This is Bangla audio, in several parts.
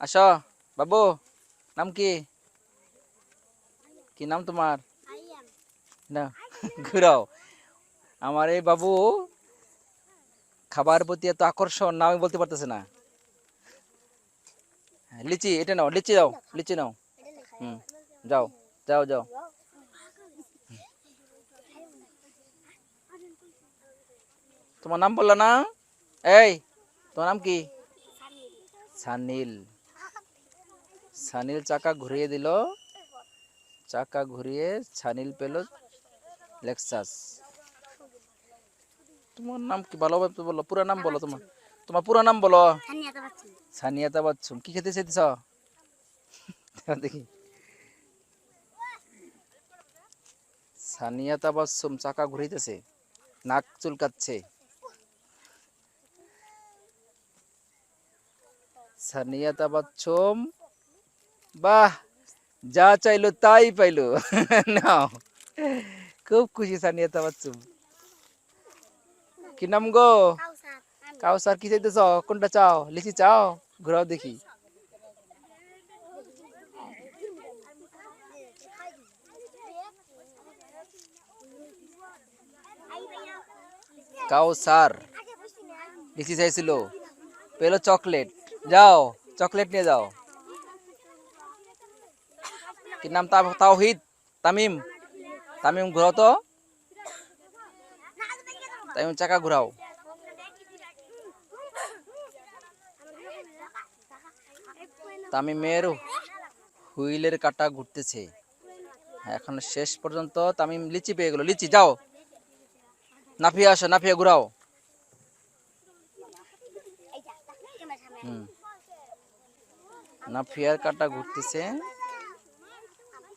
আসো বাবু নাম কি? কি নাম তোমার? না ঘুরাও। আমার এই বাবু খাবার প্রতি এত আকর্ষণ না আমি বলতে পারতেছে না। হ্যাঁ, লিচি এটা নাও লিচি দাও লিচি নাও। হুম যাও যাও যাও। তোমার নাম বলল না? এই তোমার নাম কি? সানিল। সানিল চাকা ঘুরিয়ে দিল। চাকা ঘুরিয়ে সানিল পেল লেক্সাস। তোমার নাম কি? ভালোভাবে বলো। পুরো নাম বলো তোমার। তোমার পুরো নাম বলো। সানিয়াতা বাচ্চুম কি খেতে চাইতেছ? দেখি। সানিয়াতা বাচ্চুম চাকা ঘুরাইতেছে নাক চুলকাচ্ছে। সানিয়াতা বাচ্চুম বাহ, যা চাইলো তাই পাইলো। নাও। খুব খুশি সানিয়াতা বাচ্চুম কি নাম গো? কাউসার, কি চাইতেছ? কোনটা চাও? লিচি চাও? ঘুরাও দেখি। কাউসার, লিচি চাইছিল। পেল চকলেট। যাও, চকলেট নিয়ে যাও। কি নাম তাওহিদ? তামিম? তামিম ঘুরাও তো। তামিম চাকা ঘুরাও। তামিমের হুইলের কাটা ঘুরতেছে। হ্যাঁ, এখন শেষ পর্যন্ত তামিম লিচি পেয়ে গেল। লিচি যাও। নাফিয়া আসো। নাফিয়া ঘুরাও। নাফিয়ার কাটা ঘুরতেছে।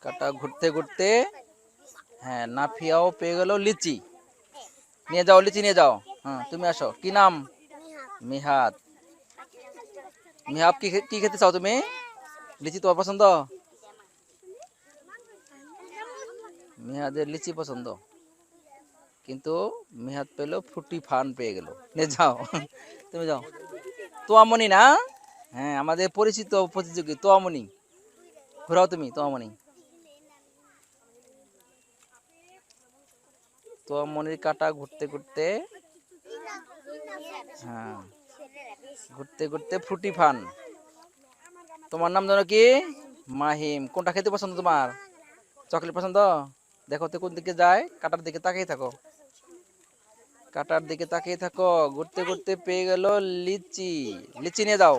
কাটা ঘুরতে ঘুরতে হ্যাঁ নাফিয়াও পেয়ে গেল লিচি। নিয়ে যাও, লিচি নিয়ে যাও। হ্যাঁ তুমি আসো। কি নাম? মিহাত। মিহাব কি খে- কি খেতে চাও তুমি? লিচি তোমার পছন্দ? মিহাদের লিচি পছন্দ। কিন্তু মিহাদ পেল ফ্রুটি ফান পেয়ে গেল। নে যাও। তুমি যাও। তোয়ামনি না? হ্যাঁ আমাদের পরিচিত প্রতিযোগী তোয়ামনি। ঘোরাও তুমি, তোয়ামনি। তোয়ামনির কাটা ঘুরতে ঘুরতে হ্যাঁ ঘুরতে ঘুরতে ফ্রুটি ফান। তোমার নাম জানো কি? মাহিম। কোনটা খেতে পছন্দ তোমার? চকলেট পছন্দ? দেখো তো কোন দিকে যায়, কাটার দিকে তাকিয়ে থাকো। কাটার দিকে তাকিয়ে থাকো, ঘুরতে ঘুরতে পেয়ে গেল লিচি। লিচি নিয়ে যাও।